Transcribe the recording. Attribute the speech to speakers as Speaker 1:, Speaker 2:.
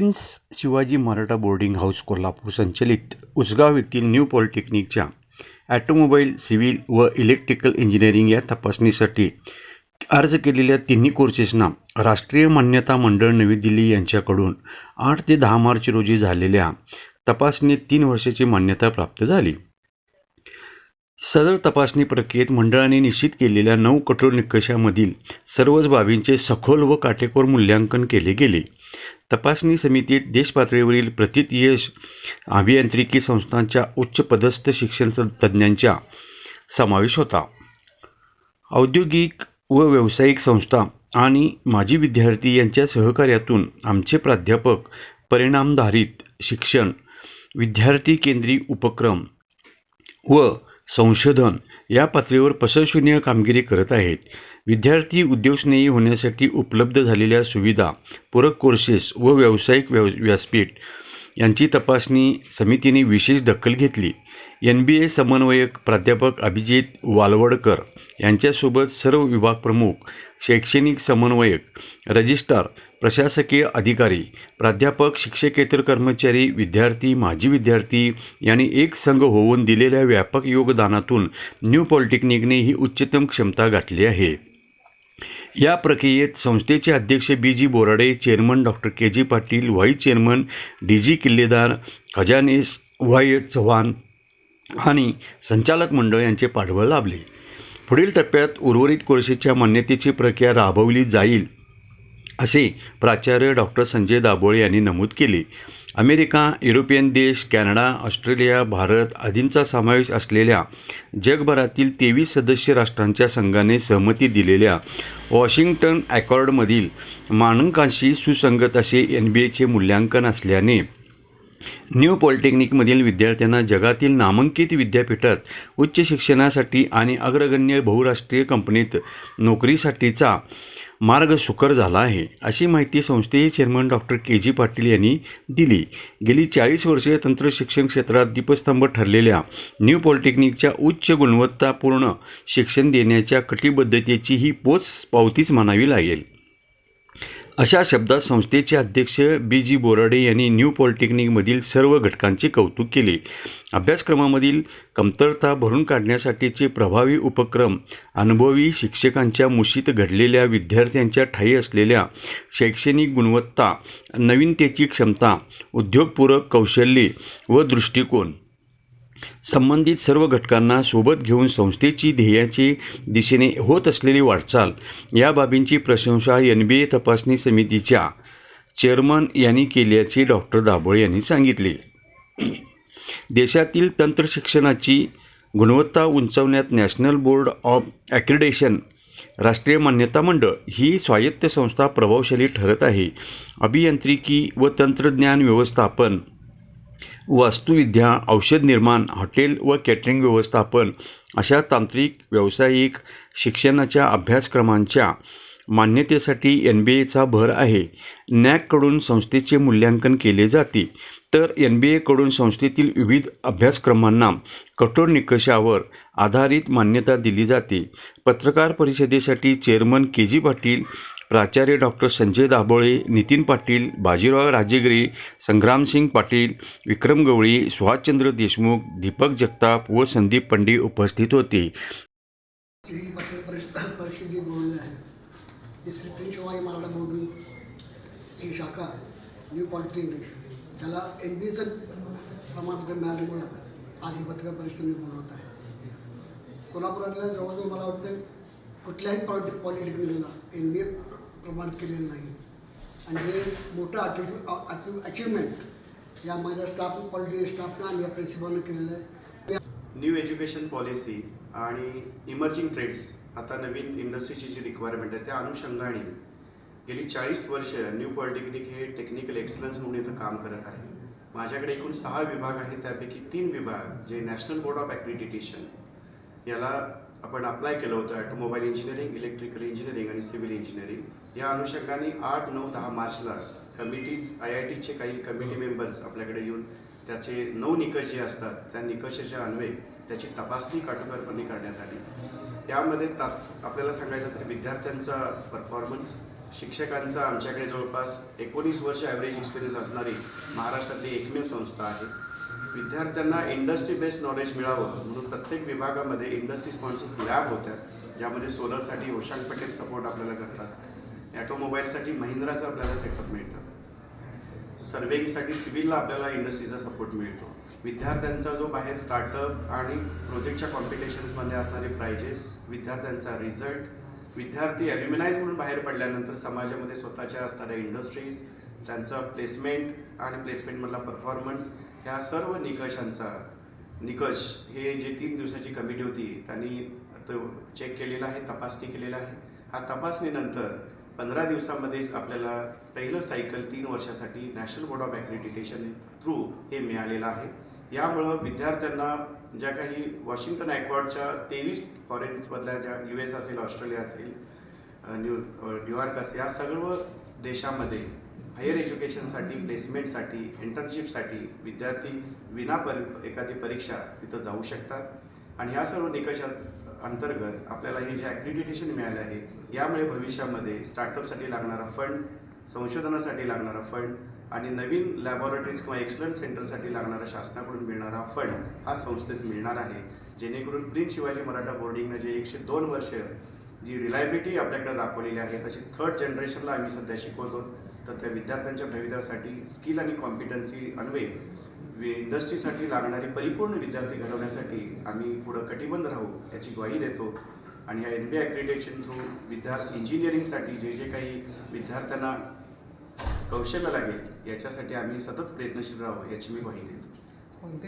Speaker 1: Prince Shivaji Maratha boarding house Kolhapur संचलित उसगाव येथील new पॉलिटेक्निकच्या ॲटोमोबाईल सिव्हिल व इलेक्ट्रिकल इंजिनिअरिंग या तपासणीसाठी अर्ज केलेल्या तिन्ही कोर्सेसना राष्ट्रीय मान्यता मंडळ नवी दिल्ली यांच्याकडून आठ ते दहा मार्च रोजी झालेल्या तपासणीत तीन वर्षाची मान्यता प्राप्त झाली. सदर तपासणी प्रक्रियेत मंडळाने निश्चित केलेल्या नऊ कठोर निकषामधील सर्वच बाबींचे सखोल व काटेकोर मूल्यांकन केले गेले. तपासणी समितीत देशपातळीवरील प्रथित यश अभियांत्रिकी संस्थांच्या उच्च पदस्थ शिक्षण तज्ज्ञांचा समावेश होता. औद्योगिक व व्यावसायिक संस्था आणि माजी विद्यार्थी यांच्या सहकार्यातून आमचे प्राध्यापक परिणामधारित शिक्षण विद्यार्थी केंद्री उपक्रम व संशोधन या पातळीवर प्रशंसनीय कामगिरी करत आहेत. विद्यार्थी उद्योगस्नेही होण्यासाठी उपलब्ध झालेल्या सुविधा पूरक कोर्सेस व व्यावसायिक व्याव व्यासपीठ यांची तपासणी समितीने विशेष दखल घेतली. एन बी ए समन्वयक प्राध्यापक अभिजित वालवडकर यांच्यासोबत सर्व विभाग प्रमुख शैक्षणिक समन्वयक रजिस्ट्रार प्रशासकीय अधिकारी प्राध्यापक शिक्षकेतर कर्मचारी विद्यार्थी माजी विद्यार्थी यांनी एक संघ होऊन दिलेल्या व्यापक योगदानातून न्यू पॉलिटेक्निकने ही उच्चतम क्षमता गाठली आहे. या प्रक्रियेत संस्थेचे अध्यक्ष B G Borade chairman doctor K G Patil vice chairman D G Killedar खजानेस Y Chavan आणि संचालक मंडळ यांचे पाठबळ लाभले. पुढील टप्प्यात उर्वरित कोर्सेसच्या मान्यतेची प्रक्रिया राबवली जाईल. असे प्राचार्य डॉक्टर संजय दाभोळे यांनी नमूद केले. अमेरिका युरोपियन देश कॅनडा ऑस्ट्रेलिया भारत आदींचा समावेश असलेल्या जगभरातील तेवीस सदस्य राष्ट्रांच्या संघाने सहमती दिलेल्या वॉशिंग्टन ॲकॉर्डमधील मानांकांशी सुसंगत असे एन बी एचे मूल्यांकन असल्याने न्यू पॉलिटेक्निकमधील विद्यार्थ्यांना जगातील नामांकित विद्यापीठात उच्च शिक्षणासाठी आणि अग्रगण्य बहुराष्ट्रीय कंपनीत नोकरीसाठीचा मार्ग सुकर झाला आहे अशी माहिती संस्थेचे chairman doctor K G Patil यांनी दिली. गेली चाळीस वर्षे तंत्रशिक्षण क्षेत्रात दीपस्तंभ ठरलेल्या न्यू पॉलिटेक्निकच्या उच्च गुणवत्तापूर्ण शिक्षण देण्याच्या कटिबद्धतेची ही पोच पावतीच म्हणावी लागेल. अशा शब्दात संस्थेचे अध्यक्ष बी जी बोराडे यांनी न्यू पॉलिटेक्निकमधील सर्व घटकांचे कौतुक केले. अभ्यासक्रमामधील कमतरता भरून काढण्यासाठीचे प्रभावी उपक्रम अनुभवी शिक्षकांच्या मुशीत घडलेल्या विद्यार्थ्यांच्या ठाई असलेल्या शैक्षणिक गुणवत्ता नवीनतेची क्षमता उद्योगपूरक कौशल्ये व दृष्टिकोन संबंधित सर्व घटकांना सोबत घेऊन संस्थेची ध्येयाची दिशेने होत असलेली वाटचाल या बाबींची प्रशंसा एन बी ए तपासणी समितीच्या चेअरमन यांनी केल्याचे डॉक्टर दाभोळे यांनी सांगितले. देशातील तंत्रशिक्षणाची गुणवत्ता उंचावण्यात नॅशनल बोर्ड ऑफ ॲक्रिडेशन राष्ट्रीय मान्यता मंडळ ही स्वायत्त संस्था प्रभावशाली ठरत आहे. अभियांत्रिकी व तंत्रज्ञान व्यवस्थापन वास्तुविद्या औषध निर्माण हॉटेल व कॅटरिंग व्यवस्थापन अशा तांत्रिक व्यावसायिक शिक्षणाच्या अभ्यासक्रमांच्या मान्यतेसाठी एन बी एचा भर आहे. नॅककडून संस्थेचे मूल्यांकन केले जाते. तर एन बी एकडून संस्थेतील विविध अभ्यासक्रमांना कठोर निकषावर आधारित मान्यता दिली जाते. पत्रकार परिषदेसाठी चेअरमन के जी पाटील प्राचार्य डॉक्टर संजय दाभोळे नितीन पाटील बाजीराव राजेगिरी संग्रामसिंग पाटील विक्रम गवळी सुभाषचंद्र देशमुख दीपक जगताप व संदीप पंडे उपस्थित होते.
Speaker 2: शाखा न्यू त्याला बी एचं प्रमाणपत्र मिळाल्यामुळं आज ही पत्रकार परिषद मी बोलवत आहे. कोल्हापुरातल्या जवळजवळ मला वाटतं कुठल्याही पॉलिटेक्निकला एन बी ए प्रमाण केलेलं नाही. आणि हे मोठं अचिव अचिव्हमेंट या माझ्या स्टाफ पॉलिटेक्निक स्टाफनं आणि या प्रिन्सिपलनं केलेलं आहे.
Speaker 3: न्यू एज्युकेशन पॉलिसी आणि इमर्जिंग ट्रेड्स आता नवीन इंडस्ट्रीची जी रिक्वायरमेंट आहे त्या अनुषंगाने गेली चाळीस वर्ष न्यू पॉलिटेक्निक हे टेक्निकल एक्सलन्स म्हणून इथं काम करत आहे. माझ्याकडे एकूण सहा विभाग आहेत त्यापैकी तीन विभाग जे नॅशनल बोर्ड ऑफ ॲक्रिडिटेशन याला आपण अप्लाय केलं होतं ॲटोमोबाईल इंजिनिअरिंग इलेक्ट्रिकल इंजिनिअरिंग आणि सिव्हिल इंजिनिअरिंग या अनुषंगाने आठ नऊ दहा मार्चला कमिटीज आय आय टीचे काही कमिटी मेंबर्स आपल्याकडे येऊन त्याचे नऊ निकष जे असतात त्या निकषाच्या अन्वये त्याची तपासणी काटेकोरपणे करण्यात आली. त्यामध्ये ता आपल्याला सांगायचं तर विद्यार्थ्यांचा परफॉर्मन्स शिक्षकांचा आमच्याकडे जवळपास एकोणीस वर्ष ॲव्हरेज एक्सपिरियन्स असणारी महाराष्ट्रातली एकमेव संस्था आहे. विद्यार्थ्यांना इंडस्ट्री बेस्ड नॉलेज मिळावं म्हणून प्रत्येक विभागामध्ये इंडस्ट्री स्पॉन्सर्स लॅब होत्या ज्यामध्ये सोलरसाठी होशांग पटेल सपोर्ट आपल्याला करतात. ॲटोमोबाईलसाठी महिंद्राचं आपल्याला सेटअप मिळतं. सर्वेईंगसाठी सिव्हिलला आपल्याला इंडस्ट्रीचा सपोर्ट मिळतो. विद्यार्थ्यांचा जो बाहेर स्टार्टअप आणि प्रोजेक्टच्या कॉम्पिटिशन्समध्ये असणारे प्राइजेस विद्यार्थ्यांचा रिझल्ट विद्यार्थी ॲल्युमिनाईज म्हणून बाहेर पडल्यानंतर समाजामध्ये स्वतःच्या असणाऱ्या इंडस्ट्रीज त्यांचा प्लेसमेंट आणि प्लेसमेंटमधला परफॉर्मन्स ह्या सर्व निकषांचा निकष हे जे तीन दिवसाची कमिटी होती त्यांनी तो चेक केलेला आहे तपासणी केलेला आहे. हा तपासणीनंतर पंधरा दिवसामध्येच आपल्याला पहिलं सायकल तीन वर्षासाठी national board of accreditation through हे मिळालेलं आहे. यामुळं विद्यार्थ्यांना ज्या काही वॉशिंग्टन ॲक्वॉर्डच्या तेवीस फॉरेन्समधल्या ज्या यू एस असेल ऑस्ट्रेलिया असेल न्यू न्यूयॉर्क असेल या सर्व देशामध्ये हायर एज्युकेशनसाठी प्लेसमेंटसाठी इंटर्नशिपसाठी विद्यार्थी विना परी एखादी परीक्षा तिथं जाऊ शकतात. आणि या सर्व निकषात अंतर्गत आपल्याला हे जे ॲक्रिडिटेशन मिळाले आहे यामुळे भविष्यामध्ये स्टार्टअपसाठी लागणारा फंड संशोधनासाठी लागणारा फंड आणि नवीन लॅबॉरेटरीज किंवा एक्सलंट सेंटरसाठी लागणारा शासनाकडून मिळणारा फंड हा संस्थेत मिळणार आहे. जेणेकरून प्रिन्स शिवाजी मराठा बोर्डिंगनं जे एकशे दोन वर्ष जी रिलायबिलिटी आपल्याकडे दाखवलेली आहे तशी थर्ड जनरेशनला आम्ही सध्या शिकवतो. तर त्या विद्यार्थ्यांच्या भवितव्यासाठी स्किल आणि कॉम्पिटन्सी अन्वे इंडस्ट्रीसाठी लागणारे परिपूर्ण विद्यार्थी घडवण्यासाठी आम्ही पुढं कटिबंध राहू याची ग्वाही देतो. आणि या एन बी ॲक्रिडेशन थ्रू विद्यार्थी इंजिनिअरिंगसाठी जे जे काही विद्यार्थ्यांना कौशल्य लागेल याच्यासाठी आम्ही सतत प्रयत्नशील राहू याची मी ग्वाही देतो.